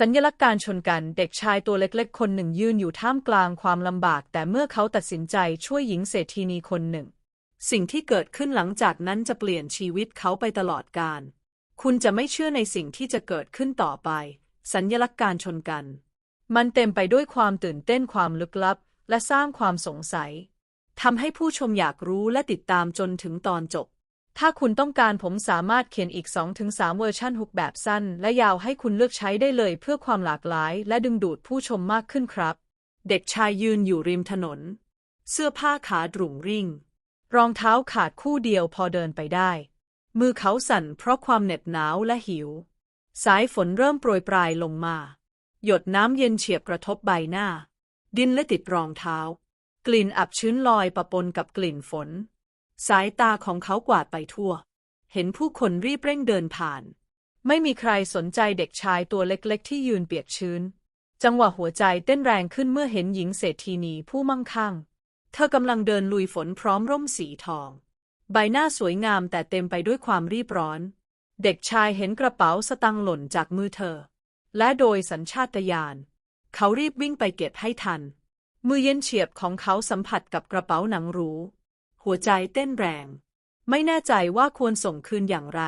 สัญลักษณ์การชนกันเด็กชายตัวเล็กๆ คนหนึ่งยืนอยู่ท่ามกลางความลำบาก แต่เมื่อเขาตัดสินใจช่วยหญิงเศรษฐีนีคนหนึ่ง สิ่งที่เกิดขึ้นหลังจากนั้นจะเปลี่ยนชีวิตเขาไปตลอดกาลคุณจะไม่เชื่อในสิ่งที่จะเกิดขึ้นต่อไป สัญลักษณ์การชนกัน มันเต็มไปด้วยความตื่นเต้นความลึกลับ และสร้างความสงสัยทำให้ผู้ชมอยากรู้และติดตามจนถึงตอนจบ ถ้าคุณต้องการผมสามารถเขียนอีก 2-3 เวอร์ชันฮุกแบบสั้น และยาวให้คุณเลือกใช้ได้เลยเพื่อความหลากหลาย และดึงดูดผู้ชมมากขึ้นครับ เด็กชายยืนอยู่ริมถนน เสื้อผ้าขาดรุ่งริ่ง รองเท้าขาดคู่เดียวพอเดินไปได้ มือเขาสั่นเพราะความเหน็บหนาวและหิว สายฝนเริ่มโปรยปลายลงมา หยดน้ำเย็นเฉียบกระทบใบหน้า ดินและติดรองเท้า กลิ่นอับชื้นลอยปะปนกับกลิ่นฝน สายตาของเขากวาดไปทั่ว เห็นผู้คนรีบเร่งเดินผ่าน ไม่มีใครสนใจเด็กชายตัวเล็กๆ ที่ยืนเปียกชื้น จังหวะหัวใจเต้นแรงขึ้นเมื่อเห็นหญิงเศรษฐีนีผู้มั่งคั่ง เธอกำลังเดินลุยฝนพร้อมร่มสีทอง ใบหน้าสวยงามแต่เต็มไปด้วยความรีบร้อน เด็กชายเห็นกระเป๋าสตังค์หล่นจากมือเธอ และโดยสัญชาตญาณเขารีบวิ่งไปเก็บให้ทัน มือเย็นเฉียบของเขาสัมผัสกับกระเป๋าหนังหรู หัวใจเต้นแรง ไม่แน่ใจว่าควรส่งคืนอย่างไร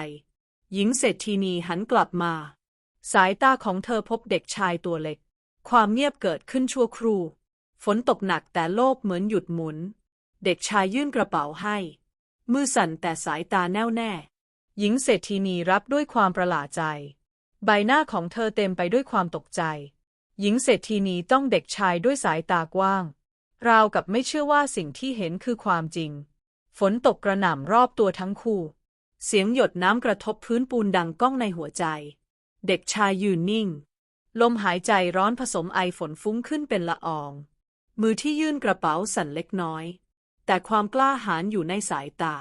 หญิงเศรษฐีนีหันกลับมา สายตาของเธอพบเด็กชายตัวเล็ก ความเงียบเกิดขึ้นชั่วครู่ ฝนตกหนักแต่โลกเหมือนหยุดหมุน เด็กชายยื่นกระเป๋าให้ มือสั่นแต่สายตาแน่วแน่ หญิงเศรษฐีนีรับด้วยความประหลาดใจ ใบหน้าของเธอเต็มไปด้วยความตกใจ หญิงเศรษฐีนีต้องเด็กชายด้วยสายตากว้าง ราวกับไม่เชื่อว่าสิ่งที่เห็นคือความจริง ฝนตกกระหน่ำรอบตัวทั้งคู่ เสียงหยดน้ำกระทบพื้นปูนดังก้องในหัวใจ เด็กชายยืนนิ่ง ลมหายใจร้อนผสมไอฝนฟุ้งขึ้นเป็นละออง มือที่ยื่นกระเป๋าสั่นเล็กน้อย แต่ความกล้าหาญอยู่ในสายตา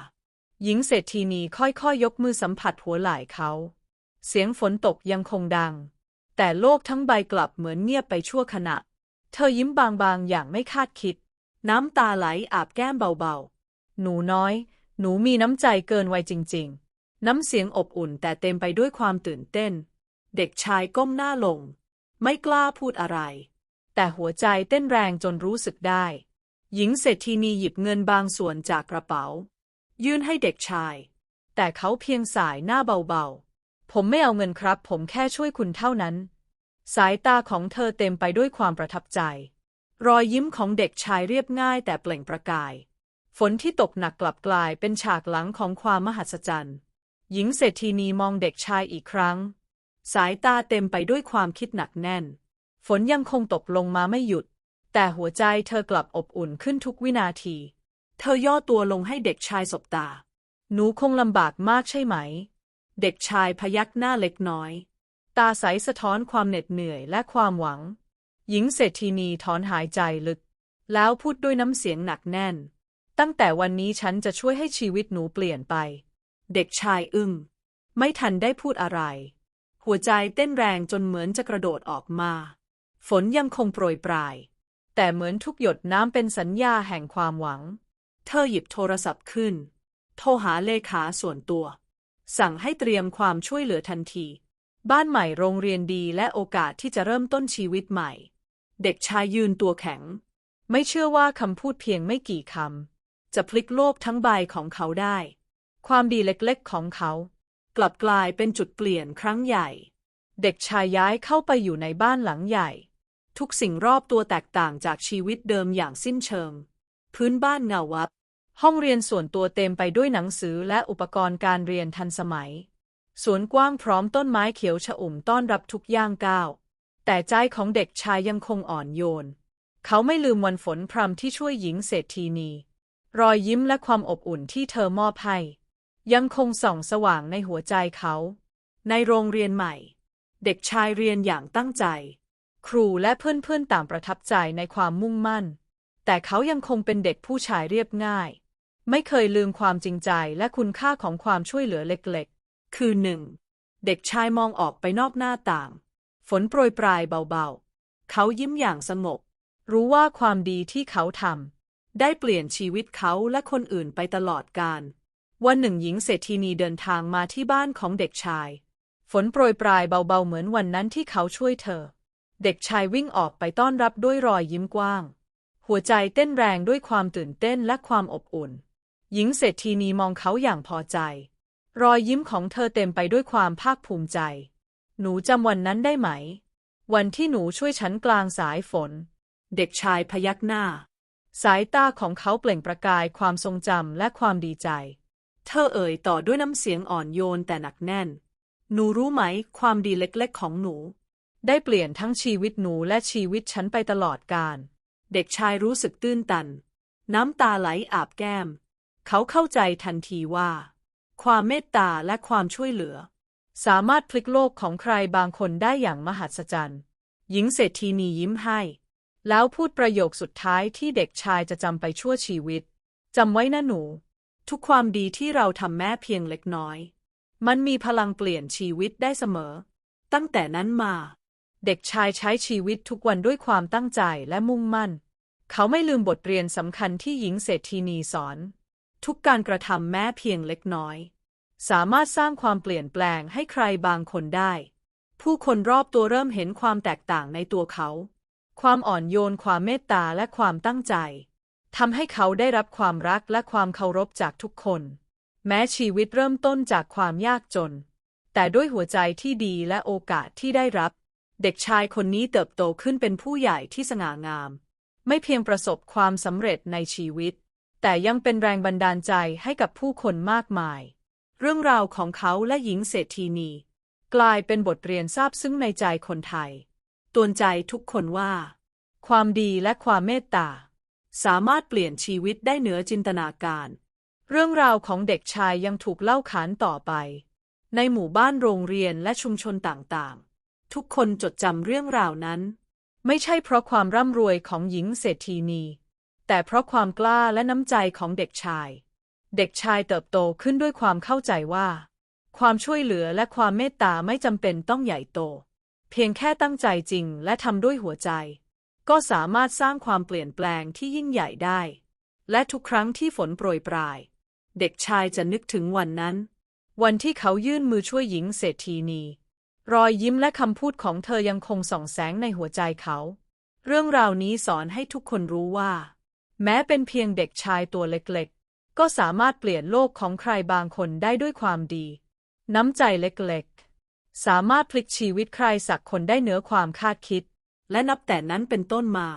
หญิงเศรษฐีนีค่อยๆยยกมือสัมผัสหัวไหล่เขา เสียงฝนตกยังคงดัง แต่โลกทั้งใบกลับเหมือนเงียบไปชั่วขณะ เธอยิ้มบางๆ อย่างไม่คาดคิด น้ำตาไหลอาบแก้มเบาๆ หนูน้อย หนูมีน้ำใจเกินวัยจริง ๆ น้ำเสียงอบอุ่นแต่เต็มไปด้วยความตื่นเต้น เด็กชายก้มหน้าลง ไม่กล้าพูดอะไร แต่หัวใจเต้นแรงจนรู้สึกได้ หญิงเศรษฐีนีหยิบเงินบางส่วนจากกระเป๋า ยื่นให้เด็กชาย แต่เขาเพียงสายหน้าเบาๆ ผมไม่เอาเงินครับ ผมแค่ช่วยคุณเท่านั้น สายตาของเธอเต็มไปด้วยความประทับใจ รอยยิ้มของเด็กชายเรียบง่ายแต่เปล่งประกาย ฝนที่ตกหนักกลับกลายเป็นฉากหลังของความมหัศจรรย์ หญิงเศรษฐีนีมองเด็กชายอีกครั้ง สายตาเต็มไปด้วยความคิดหนักแน่น ฝนยังคงตกลงมาไม่หยุด แต่หัวใจเธอกลับอบอุ่นขึ้นทุกวินาที เธอย่อตัวลงให้เด็กชายสบตา หนูคงลำบากมากใช่ไหม เด็กชายพยักหน้าเล็กน้อย ตาใสสะท้อนความเหน็ดเหนื่อยและความหวัง หญิงเศรษฐีนีถอนหายใจลึก แล้วพูดด้วยน้ำเสียงหนักแน่น ตั้งแต่วันนี้ฉันจะช่วยให้ชีวิตหนูเปลี่ยนไป เด็กชายอึง้งไม่ทันได้พูดอะไร หัวใจเต้นแรงจนเหมือนจะกระโดดออกมา ฝนยังคงโปรยปลาย แต่เหมือนทุกหยดน้ำเป็นสัญญาแห่งความหวัง เธอหยิบโทรศัพท์ขึ้น โทรหาเลขาส่วนตัว สั่งให้เตรียมความช่วยเหลือทันที บ้านใหม่โรงเรียนดีและโอกาสที่จะเริ่มต้นชีวิตใหม่ เด็กชายยืนตัวแข็ง ไม่เชื่อว่าคำพูดเพียงไม่กี่คำจะพลิกโลกทั้งใบของเขาได้ ความดีเล็กๆของเขา กลับกลายเป็นจุดเปลี่ยนครั้งใหญ่ เด็กชายย้ายเข้าไปอยู่ในบ้านหลังใหญ่ ทุกสิ่งรอบตัวแตกต่างจากชีวิตเดิมอย่างสิ้นเชิง พื้นบ้านเงาวับ ห้องเรียนส่วนตัวเต็มไปด้วยหนังสือและอุปกรณ์การเรียนทันสมัย สวนกว้างพร้อมต้นไม้เขียวชอุ่มต้อนรับทุกย่างก้าว แต่ใจของเด็กชายยังคงอ่อนโยน เขาไม่ลืมวันฝนพรำที่ช่วยหญิงเศรษฐีนี รอยยิ้มและความอบอุ่นที่เธอมอบให้ ยังคงส่องสว่างในหัวใจเขา ในโรงเรียนใหม่ เด็กชายเรียนอย่างตั้งใจ ครูและเพื่อนๆต่างประทับใจในความมุ่งมั่น แต่เขายังคงเป็นเด็กผู้ชายเรียบง่าย ไม่เคยลืมความจริงใจและคุณค่าของความช่วยเหลือเล็ก คือหนึ่งเด็กชายมองออกไปนอกหน้าต่าง ฝนโปรยปลายเบาๆ เขายิ้มอย่างสงบ รู้ว่าความดีที่เขาทำได้เปลี่ยนชีวิตเขาและคนอื่นไปตลอดกาลวันหนึ่งหญิงเศรษฐีนีเดินทางมาที่บ้านของเด็กชาย ฝนโปรยปลายเบาๆ เหมือนวันนั้นที่เขาช่วยเธอ เด็กชายวิ่งออกไปต้อนรับด้วยรอยยิ้มกว้าง หัวใจเต้นแรงด้วยความตื่นเต้นและความอบอุ่น หญิงเศรษฐีนีมองเขาอย่างพอใจ รอยยิ้มของเธอเต็มไปด้วยความภาคภูมิใจ หนูจำวันนั้นได้ไหม วันที่หนูช่วยฉันกลางสายฝน เด็กชายพยักหน้า สายตาของเขาเปล่งประกายความทรงจำและความดีใจ เธอเอ่ยต่อด้วยน้ำเสียงอ่อนโยนแต่หนักแน่น หนูรู้ไหม ความดีเล็กๆ ของหนู ได้เปลี่ยนทั้งชีวิตหนูและชีวิตฉันไปตลอดกาล เด็กชายรู้สึกตื้นตัน น้ำตาไหลอาบแก้ม เขาเข้าใจทันทีว่า ความเมตตาและความช่วยเหลือ สามารถพลิกโลกของใครบางคนได้อย่างมหัศจรรย์ หญิงเศรษฐีนียิ้มให้ แล้วพูดประโยคสุดท้ายที่เด็กชายจะจำไปชั่วชีวิต จำไว้นะหนู ทุกความดีที่เราทำแม้เพียงเล็กน้อย มันมีพลังเปลี่ยนชีวิตได้เสมอ ตั้งแต่นั้นมา เด็กชายใช้ชีวิตทุกวันด้วยความตั้งใจและมุ่งมั่น เขาไม่ลืมบทเรียนสำคัญที่หญิงเศรษฐีนีสอน ทุกการกระทำแม้เพียงเล็กน้อย สามารถสร้างความเปลี่ยนแปลงให้ใครบางคนได้ ผู้คนรอบตัวเริ่มเห็นความแตกต่างในตัวเขา ความอ่อนโยนความเมตตาและความตั้งใจทำให้เขาได้รับความรักและความเคารพจากทุกคน แม้ชีวิตเริ่มต้นจากความยากจน แต่ด้วยหัวใจที่ดีและโอกาสที่ได้รับ เด็กชายคนนี้เติบโตขึ้นเป็นผู้ใหญ่ที่สง่างาม ไม่เพียงประสบความสำเร็จในชีวิต แต่ยังเป็นแรงบันดาลใจให้กับผู้คนมากมาย เรื่องราวของเขาและหญิงเศรษฐีนี กลายเป็นบทเรียนซาบซึ้งในใจคนไทยตวนใจทุกคนว่า ความดีและความเมตตา สามารถเปลี่ยนชีวิตได้เหนือจินตนาการ เรื่องราวของเด็กชายยังถูกเล่าขานต่อไป ในหมู่บ้านโรงเรียนและชุมชนต่างๆ ทุกคนจดจำเรื่องราวนั้น ไม่ใช่เพราะความร่ำรวยของหญิงเศรษฐีนี แต่เพราะความกล้าและน้ำใจของเด็กชาย เด็กชายเติบโตขึ้นด้วยความเข้าใจว่า ความช่วยเหลือและความเมตตาไม่จำเป็นต้องใหญ่โต เพียงแค่ตั้งใจจริงและทำด้วยหัวใจ ก็สามารถสร้างความเปลี่ยนแปลงที่ยิ่งใหญ่ได้ และทุกครั้งที่ฝนโปรยปลาย เด็กชายจะนึกถึงวันนั้น วันที่เขายื่นมือช่วยหญิงเศรษฐีนีรอยยิ้มและคำพูดของเธอยังคงส่องแสงในหัวใจเขา เรื่องราวนี้สอนให้ทุกคนรู้ว่า แม้เป็นเพียงเด็กชายตัวเล็กๆ ก็สามารถเปลี่ยนโลกของใครบางคนได้ด้วยความดี น้ำใจเล็กๆ สามารถพลิกชีวิตใครสักคนได้เหนือความคาดคิด และนับแต่นั้นเป็นต้นมา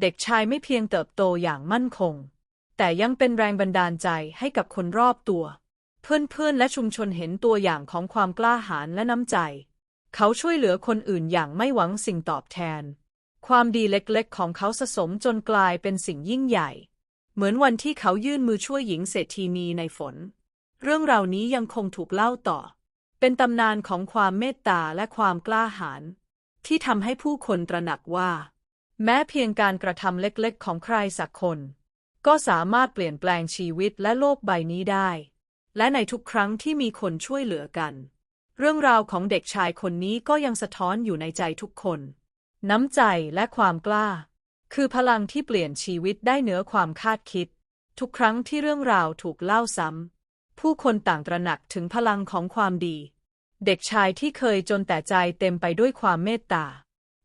เด็กชายไม่เพียงเติบโตอย่างมั่นคง แต่ยังเป็นแรงบันดาลใจให้กับคนรอบตัว เพื่อนๆและชุมชนเห็นตัวอย่างของความกล้าหาญและน้ำใจ เขาช่วยเหลือคนอื่นอย่างไม่หวังสิ่งตอบแทน ความดีเล็กๆ ของเขาสะสมจนกลายเป็นสิ่งยิ่งใหญ่ เหมือนวันที่เขายื่นมือช่วยหญิงเศรษฐีนีในฝน เรื่องราวนี้ยังคงถูกเล่าต่อ เป็นตำนานของความเมตตาและความกล้าหาญที่ทำให้ผู้คนตระหนักว่า แม้เพียงการกระทำเล็กๆ ของใครสักคน ก็สามารถเปลี่ยนแปลงชีวิตและโลกใบนี้ได้ และในทุกครั้งที่มีคนช่วยเหลือกัน เรื่องราวของเด็กชายคนนี้ก็ยังสะท้อนอยู่ในใจทุกคน น้ำใจและความกล้า คือพลังที่เปลี่ยนชีวิตได้เหนือความคาดคิด ทุกครั้งที่เรื่องราวถูกเล่าซ้ำ ผู้คนต่างตระหนักถึงพลังของความดี เด็กชายที่เคยจนแต่ใจเต็มไปด้วยความเมตตา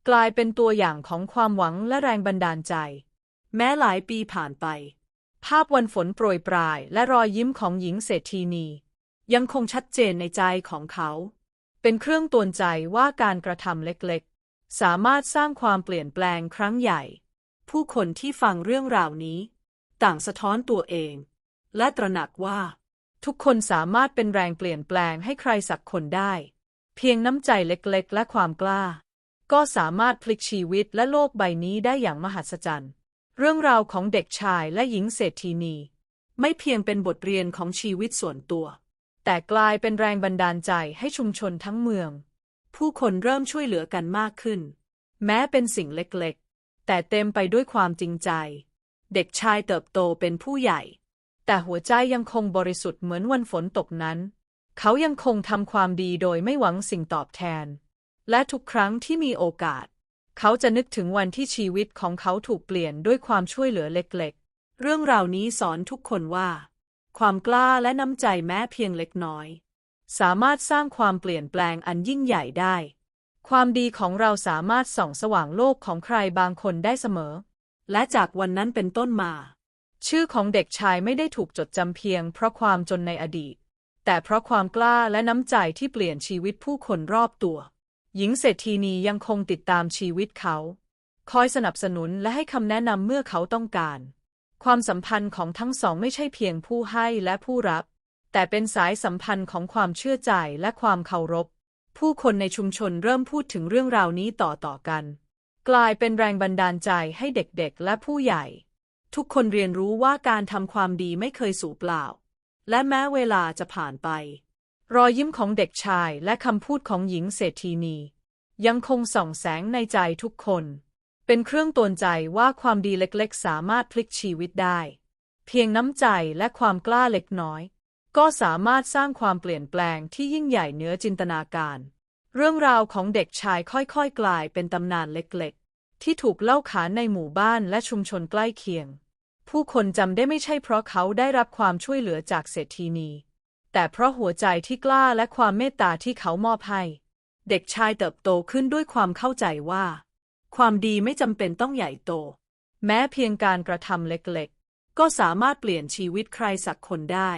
กลายเป็นตัวอย่างของความหวังและแรงบันดาลใจ แม้หลายปีผ่านไป ภาพวันฝนโปรยปลายและรอยยิ้มของหญิงเศรษฐีนี ยังคงชัดเจนในใจของเขา เป็นเครื่องตวนใจว่าการกระทำเล็ก สามารถสร้างความเปลี่ยนแปลงครั้งใหญ่ ผู้คนที่ฟังเรื่องราวนี้ ต่างสะท้อนตัวเอง และตระหนักว่า ทุกคนสามารถเป็นแรงเปลี่ยนแปลงให้ใครสักคนได้ เพียงน้ำใจเล็กๆ และความกล้า ก็สามารถพลิกชีวิตและโลกใบนี้ได้อย่างมหัศจรรย์ เรื่องราวของเด็กชายและหญิงเศรษฐีนี ไม่เพียงเป็นบทเรียนของชีวิตส่วนตัว แต่กลายเป็นแรงบันดาลใจให้ชุมชนทั้งเมือง ผู้คนเริ่มช่วยเหลือกันมากขึ้น แม้เป็นสิ่งเล็กๆ แต่เต็มไปด้วยความจริงใจ เด็กชายเติบโตเป็นผู้ใหญ่ แต่หัวใจยังคงบริสุทธิ์เหมือนวันฝนตกนั้น เขายังคงทำความดีโดยไม่หวังสิ่งตอบแทน และทุกครั้งที่มีโอกาส เขาจะนึกถึงวันที่ชีวิตของเขาถูกเปลี่ยนด้วยความช่วยเหลือเล็กๆ เรื่องราวนี้สอนทุกคนว่า ความกล้าและน้ำใจแม้เพียงเล็กน้อย สามารถสร้างความเปลี่ยนแปลงอันยิ่งใหญ่ได้ ความดีของเราสามารถส่องสว่างโลกของใครบางคนได้เสมอ และจากวันนั้นเป็นต้นมา ชื่อของเด็กชายไม่ได้ถูกจดจำเพียงเพราะความจนในอดีต แต่เพราะความกล้าและน้ำใจที่เปลี่ยนชีวิตผู้คนรอบตัว หญิงเศรษฐีนียังคงติดตามชีวิตเขา คอยสนับสนุนและให้คำแนะนำเมื่อเขาต้องการ ความสัมพันธ์ของทั้งสองไม่ใช่เพียงผู้ให้และผู้รับ แต่เป็นสายสัมพันธ์ของความเชื่อใจและความเคารพ ผู้คนในชุมชนเริ่มพูดถึงเรื่องราวนี้ต่อต่อกัน กลายเป็นแรงบันดาลใจให้เด็กๆ และผู้ใหญ่ ทุกคนเรียนรู้ว่าการทำความดีไม่เคยสูญเปล่า และแม้เวลาจะผ่านไป รอยยิ้มของเด็กชายและคำพูดของหญิงเศรษฐีนี ยังคงส่องแสงในใจทุกคน เป็นเครื่องตือนใจว่าความดีเล็กๆ สามารถพลิกชีวิตได้ เพียงน้ำใจและความกล้าเล็กน้อย ก็สามารถสร้างความเปลี่ยนแปลงที่ยิ่งใหญ่เหนือจินตนาการ เรื่องราวของเด็กชายค่อยๆ กลายเป็นตำนานเล็กๆ ที่ถูกเล่าขานในหมู่บ้านและชุมชนใกล้เคียง ผู้คนจำได้ไม่ใช่เพราะเขาได้รับความช่วยเหลือจากเศรษฐีนี แต่เพราะหัวใจที่กล้าและความเมตตาที่เขามอบให้ เด็กชายเติบโตขึ้นด้วยความเข้าใจว่า ความดีไม่จำเป็นต้องใหญ่โต แม้เพียงการกระทำเล็กๆ ก็สามารถเปลี่ยนชีวิตใครสักคนได้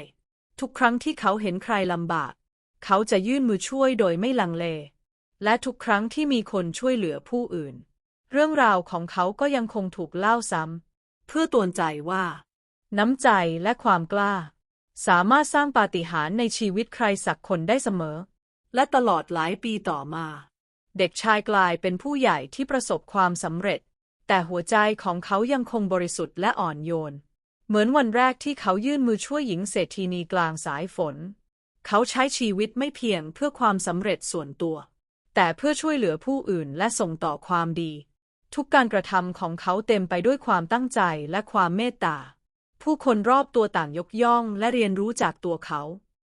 ทุกครั้งที่เขาเห็นใครลำบาก เขาจะยื่นมือช่วยโดยไม่ลังเล และทุกครั้งที่มีคนช่วยเหลือผู้อื่น เรื่องราวของเขาก็ยังคงถูกเล่าซ้ำเพื่อตวนใจว่า น้ำใจและความกล้า สามารถสร้างปาฏิหาริย์ในชีวิตใครสักคนได้เสมอ และตลอดหลายปีต่อมา เด็กชายกลายเป็นผู้ใหญ่ที่ประสบความสำเร็จ แต่หัวใจของเขายังคงบริสุทธิ์และอ่อนโยน เหมือนวันแรกที่เขายื่นมือช่วยหญิงเศรษฐีนีกลางสายฝน เขาใช้ชีวิตไม่เพียงเพื่อความสำเร็จส่วนตัว แต่เพื่อช่วยเหลือผู้อื่นและส่งต่อความดี ทุกการกระทำของเขาเต็มไปด้วยความตั้งใจและความเมตตา ผู้คนรอบตัวต่างยกย่องและเรียนรู้จากตัวเขา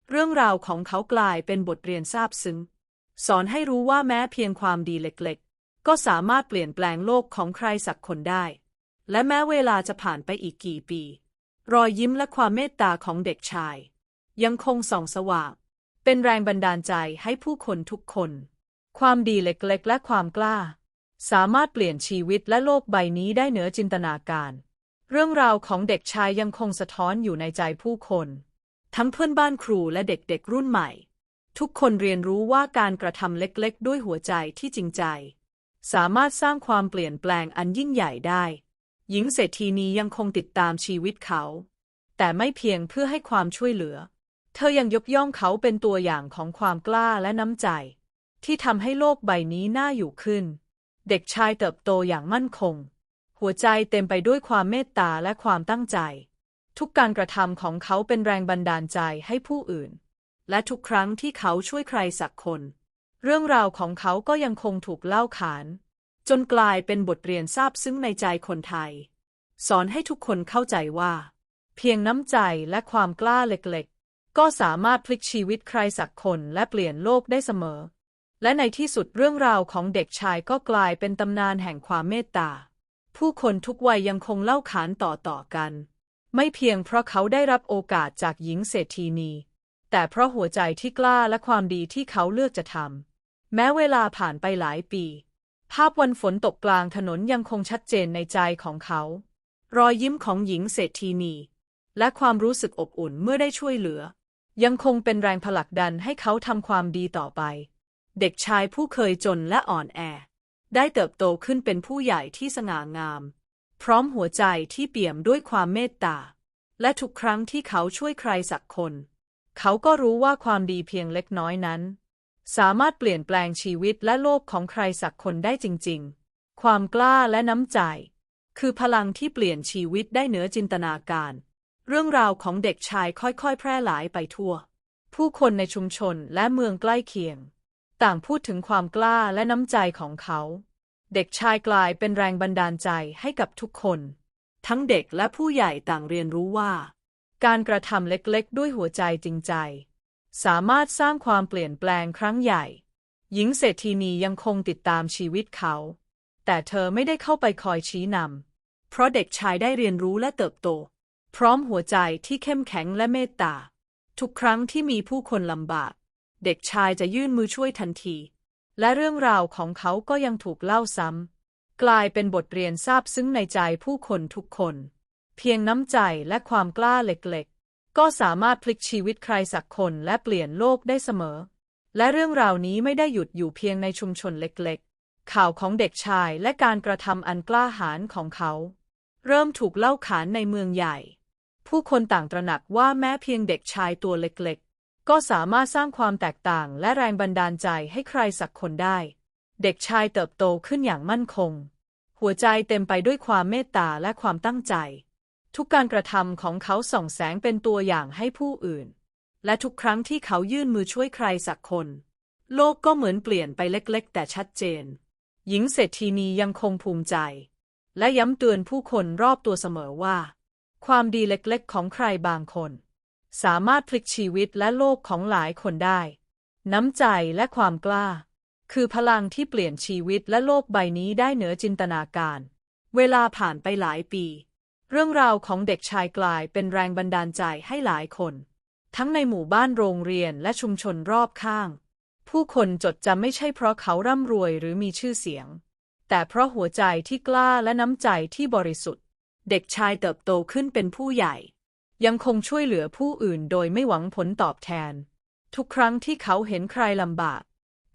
เรื่องราวของเขากลายเป็นบทเรียนซาบซึ้ง สอนให้รู้ว่าแม้เพียงความดีเล็กๆ ก็สามารถเปลี่ยนแปลงโลกของใครสักคนได้ และแม้เวลาจะผ่านไปอีกกี่ปี รอยยิ้มและความเมตตาของเด็กชาย ยังคงส่องสว่าง เป็นแรงบันดาลใจให้ผู้คนทุกคน ความดีเล็กๆ และความกล้า สามารถเปลี่ยนชีวิตและโลกใบนี้ได้เหนือจินตนาการ เรื่องราวของเด็กชายยังคงสะท้อนอยู่ในใจผู้คน ทั้งเพื่อนบ้านครูและเด็กๆรุ่นใหม่ ทุกคนเรียนรู้ว่าการกระทำเล็กๆ ด้วยหัวใจที่จริงใจ สามารถสร้างความเปลี่ยนแปลงอันยิ่งใหญ่ได้ หญิงเศรษฐีนี้ยังคงติดตามชีวิตเขา แต่ไม่เพียงเพื่อให้ความช่วยเหลือ เธอยังยกย่องเขาเป็นตัวอย่างของความกล้าและน้ำใจ ที่ทำให้โลกใบนี้น่าอยู่ขึ้น เด็กชายเติบโตอย่างมั่นคง หัวใจเต็มไปด้วยความเมตตาและความตั้งใจ ทุกการกระทำของเขาเป็นแรงบันดาลใจให้ผู้อื่น และทุกครั้งที่เขาช่วยใครสักคน เรื่องราวของเขาก็ยังคงถูกเล่าขาน จนกลายเป็นบทเรียนซาบซึ้งในใจคนไทย สอนให้ทุกคนเข้าใจว่า เพียงน้ำใจและความกล้าเล็กๆ ก็สามารถพลิกชีวิตใครสักคนและเปลี่ยนโลกได้เสมอ และในที่สุดเรื่องราวของเด็กชายก็กลายเป็นตำนานแห่งความเมตตา ผู้คนทุกวัยยังคงเล่าขานต่อๆกัน ไม่เพียงเพราะเขาได้รับโอกาสจากหญิงเศรษฐีนีแต่เพราะหัวใจที่กล้าและความดีที่เขาเลือกจะทำแม้เวลาผ่านไปหลายปี ภาพวันฝนตกกลางถนนยังคงชัดเจนในใจของเขา รอยยิ้มของหญิงเศรษฐีนี และความรู้สึกอบอุ่นเมื่อได้ช่วยเหลือ ยังคงเป็นแรงผลักดันให้เขาทำความดีต่อไป เด็กชายผู้เคยจนและอ่อนแอ ได้เติบโตขึ้นเป็นผู้ใหญ่ที่สง่างาม พร้อมหัวใจที่เปี่ยมด้วยความเมตตา และทุกครั้งที่เขาช่วยใครสักคน เขาก็รู้ว่าความดีเพียงเล็กน้อยนั้น สามารถเปลี่ยนแปลงชีวิตและโลกของใครสักคนได้จริง ๆ ความกล้าและน้ำใจ คือพลังที่เปลี่ยนชีวิตได้เหนือจินตนาการ เรื่องราวของเด็กชายค่อยๆ แพร่หลายไปทั่ว ผู้คนในชุมชนและเมืองใกล้เคียง ต่างพูดถึงความกล้าและน้ำใจของเขา เด็กชายกลายเป็นแรงบันดาลใจให้กับทุกคน ทั้งเด็กและผู้ใหญ่ต่างเรียนรู้ว่า การกระทำเล็กๆ ด้วยหัวใจจริงใจ สามารถสร้างความเปลี่ยนแปลงครั้งใหญ่ หญิงเศรษฐีนียังคงติดตามชีวิตเขา แต่เธอไม่ได้เข้าไปคอยชี้นำ เพราะเด็กชายได้เรียนรู้และเติบโต พร้อมหัวใจที่เข้มแข็งและเมตตา ทุกครั้งที่มีผู้คนลำบาก เด็กชายจะยื่นมือช่วยทันที และเรื่องราวของเขาก็ยังถูกเล่าซ้ำ กลายเป็นบทเรียนซาบซึ้งในใจผู้คนทุกคน เพียงน้ำใจและความกล้าเล็ก ก็สามารถพลิกชีวิตใครสักคนและเปลี่ยนโลกได้เสมอ และเรื่องราวนี้ไม่ได้หยุดอยู่เพียงในชุมชนเล็กๆ ข่าวของเด็กชายและการกระทำอันกล้าหาญของเขา เริ่มถูกเล่าขานในเมืองใหญ่ ผู้คนต่างตระหนักว่าแม้เพียงเด็กชายตัวเล็กๆ ก็สามารถสร้างความแตกต่างและแรงบันดาลใจให้ใครสักคนได้ เด็กชายเติบโตขึ้นอย่างมั่นคง หัวใจเต็มไปด้วยความเมตตาและความตั้งใจ ทุกการกระทำของเขาส่องแสงเป็นตัวอย่างให้ผู้อื่น และทุกครั้งที่เขายื่นมือช่วยใครสักคน โลกก็เหมือนเปลี่ยนไปเล็กๆ แต่ชัดเจน หญิงเศรษฐีนียังคงภูมิใจ และย้ำเตือนผู้คนรอบตัวเสมอว่า ความดีเล็กๆ ของใครบางคน สามารถพลิกชีวิตและโลกของหลายคนได้ น้ำใจและความกล้า คือพลังที่เปลี่ยนชีวิตและโลกใบนี้ได้เหนือจินตนาการ เวลาผ่านไปหลายปี เรื่องราวของเด็กชายกลายเป็นแรงบันดาลใจให้หลายคน ทั้งในหมู่บ้านโรงเรียนและชุมชนรอบข้าง ผู้คนจดจำไม่ใช่เพราะเขาร่ำรวยหรือมีชื่อเสียง แต่เพราะหัวใจที่กล้าและน้ำใจที่บริสุทธิ์ เด็กชายเติบโตขึ้นเป็นผู้ใหญ่ ยังคงช่วยเหลือผู้อื่นโดยไม่หวังผลตอบแทน ทุกครั้งที่เขาเห็นใครลำบาก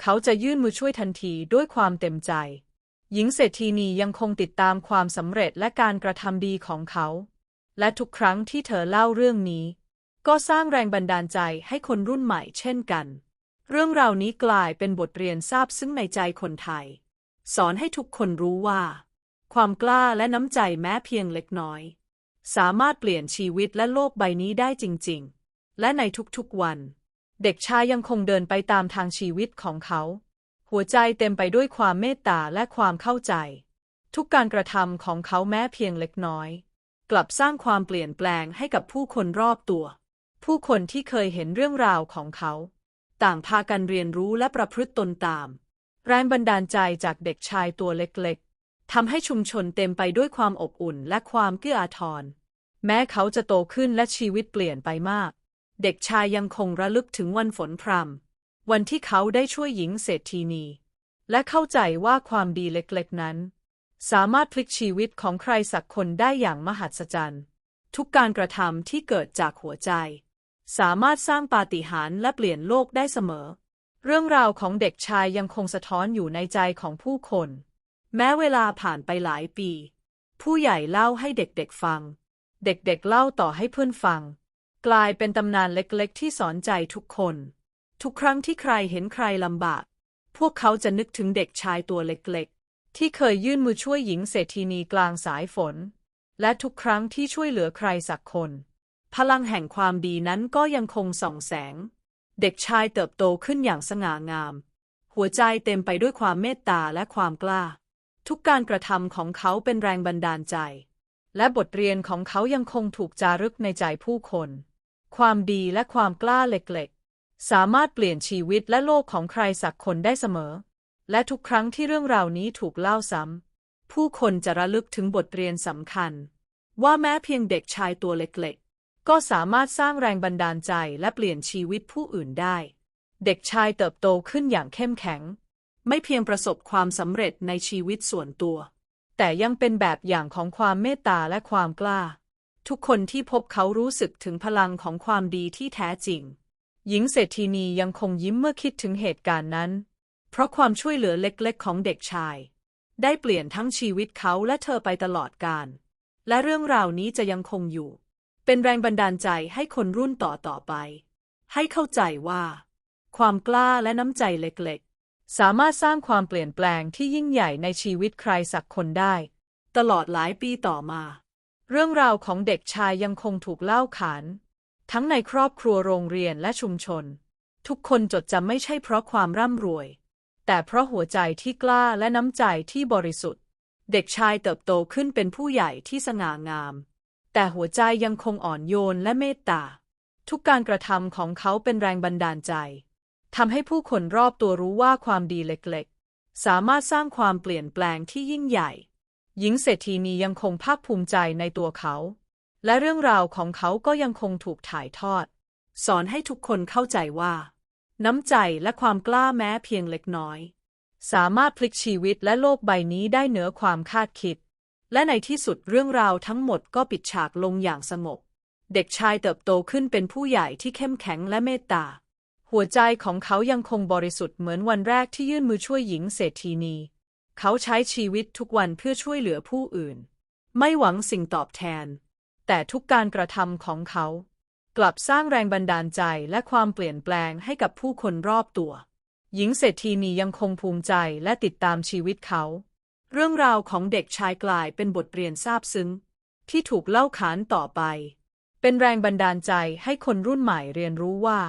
เขาจะยื่นมือช่วยทันทีด้วยความเต็มใจ หญิงเศรษฐีนียังคงติดตามความสำเร็จและการกระทำดีของเขา และทุกครั้งที่เธอเล่าเรื่องนี้ ก็สร้างแรงบันดาลใจให้คนรุ่นใหม่เช่นกัน เรื่องราวนี้กลายเป็นบทเรียนซาบซึ้งในใจคนไทย สอนให้ทุกคนรู้ว่า ความกล้าและน้ำใจแม้เพียงเล็กน้อย สามารถเปลี่ยนชีวิตและโลกใบนี้ได้จริง ๆ และในทุกๆวัน เด็กชายยังคงเดินไปตามทางชีวิตของเขา หัวใจเต็มไปด้วยความเมตตาและความเข้าใจ ทุกการกระทำของเขาแม้เพียงเล็กน้อย กลับสร้างความเปลี่ยนแปลงให้กับผู้คนรอบตัว ผู้คนที่เคยเห็นเรื่องราวของเขา ต่างพากันเรียนรู้และประพฤติตนตาม แรงบันดาลใจจากเด็กชายตัวเล็กๆทำให้ชุมชนเต็มไปด้วยความอบอุ่นและความเกื้ออาทรแม้เขาจะโตขึ้นและชีวิตเปลี่ยนไปมาก เด็กชายยังคงระลึกถึงวันฝนพรำ วันที่เขาได้ช่วยหญิงเศรษฐีนี และเข้าใจว่าความดีเล็กๆนั้น สามารถพลิกชีวิตของใครสักคนได้อย่างมหัศจรรย์ ทุกการกระทำที่เกิดจากหัวใจ สามารถสร้างปาฏิหาริย์และเปลี่ยนโลกได้เสมอ เรื่องราวของเด็กชายยังคงสะท้อนอยู่ในใจของผู้คน แม้เวลาผ่านไปหลายปี ผู้ใหญ่เล่าให้เด็กๆฟัง เด็กๆเล่าต่อให้เพื่อนฟัง กลายเป็นตำนานเล็กๆ ที่สอนใจทุกคน ทุกครั้งที่ใครเห็นใครลำบาก พวกเขาจะนึกถึงเด็กชายตัวเล็กๆ ที่เคยยื่นมือช่วยหญิงเศรษฐีนีกลางสายฝน และทุกครั้งที่ช่วยเหลือใครสักคน พลังแห่งความดีนั้นก็ยังคงส่องแสง เด็กชายเติบโตขึ้นอย่างสง่างาม หัวใจเต็มไปด้วยความเมตตาและความกล้า ทุกการกระทำของเขาเป็นแรงบันดาลใจ และบทเรียนของเขายังคงถูกจารึกในใจผู้คน ความดีและความกล้าเล็กๆ สามารถเปลี่ยนชีวิตและโลกของใครสักคนได้เสมอ และทุกครั้งที่เรื่องราวนี้ถูกเล่าซ้ำ ผู้คนจะระลึกถึงบทเรียนสำคัญ ว่าแม้เพียงเด็กชายตัวเล็กๆ ก็สามารถสร้างแรงบันดาลใจและเปลี่ยนชีวิตผู้อื่นได้ เด็กชายเติบโตขึ้นอย่างเข้มแข็ง ไม่เพียงประสบความสำเร็จในชีวิตส่วนตัว แต่ยังเป็นแบบอย่างของความเมตตาและความกล้า ทุกคนที่พบเขารู้สึกถึงพลังของความดีที่แท้จริง หญิงเศรษฐีนียังคงยิ้มเมื่อคิดถึงเหตุการณ์นั้น เพราะความช่วยเหลือเล็กๆ ของเด็กชาย ได้เปลี่ยนทั้งชีวิตเขาและเธอไปตลอดกาลและเรื่องราวนี้จะยังคงอยู่ เป็นแรงบันดาลใจให้คนรุ่นต่อๆไป ให้เข้าใจว่า ความกล้าและน้ำใจเล็กๆ สามารถสร้างความเปลี่ยนแปลงที่ยิ่งใหญ่ในชีวิตใครสักคนได้ ตลอดหลายปีต่อมา เรื่องราวของเด็กชายยังคงถูกเล่าขาน ทั้งในครอบครัวโรงเรียนและชุมชน ทุกคนจดจำไม่ใช่เพราะความร่ำรวย แต่เพราะหัวใจที่กล้าและน้ำใจที่บริสุทธิ์ เด็กชายเติบโตขึ้นเป็นผู้ใหญ่ที่สง่างาม แต่หัวใจยังคงอ่อนโยนและเมตตา ทุกการกระทำของเขาเป็นแรงบันดาลใจทำให้ผู้คนรอบตัวรู้ว่าความดีเล็กๆ สามารถสร้างความเปลี่ยนแปลงที่ยิ่งใหญ่ หญิงเศรษฐีนียังคงภาคภูมิใจในตัวเขา และเรื่องราวของเขาก็ยังคงถูกถ่ายทอด สอนให้ทุกคนเข้าใจว่า น้ำใจและความกล้าแม้เพียงเล็กน้อย สามารถพลิกชีวิตและโลกใบนี้ได้เหนือความคาดคิด และในที่สุดเรื่องราวทั้งหมดก็ปิดฉากลงอย่างสงบเด็กชายเติบโตขึ้นเป็นผู้ใหญ่ที่เข้มแข็งและเมตตา หัวใจของเขายังคงบริสุทธิ์เหมือนวันแรกที่ยื่นมือช่วยหญิงเศรษฐีนี เขาใช้ชีวิตทุกวันเพื่อช่วยเหลือผู้อื่น ไม่หวังสิ่งตอบแทน แต่ทุกการกระทำของเขา กลับสร้างแรงบันดาลใจและความเปลี่ยนแปลงให้กับผู้คนรอบตัว หญิงเศรษฐีนียังคงภูมิใจและติดตามชีวิตเขา เรื่องราวของเด็กชายกลายเป็นบทเรียนซาบซึ้ง ที่ถูกเล่าขานต่อไป เป็นแรงบันดาลใจให้คนรุ่นใหม่เรียนรู้ว่า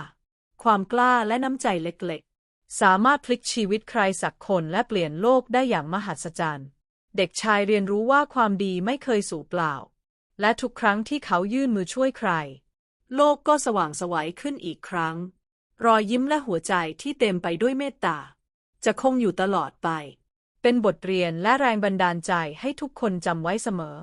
ความกล้าและน้ำใจเล็กๆ สามารถพลิกชีวิตใครสักคนและเปลี่ยนโลกได้อย่างมหัศจรรย์ เด็กชายเรียนรู้ว่าความดีไม่เคยสูญเปล่า และทุกครั้งที่เขายื่นมือช่วยใคร โลกก็สว่างไสวัยขึ้นอีกครั้ง รอยยิ้มและหัวใจที่เต็มไปด้วยเมตตา จะคงอยู่ตลอดไป เป็นบทเรียนและแรงบันดาลใจให้ทุกคนจำไว้เสมอ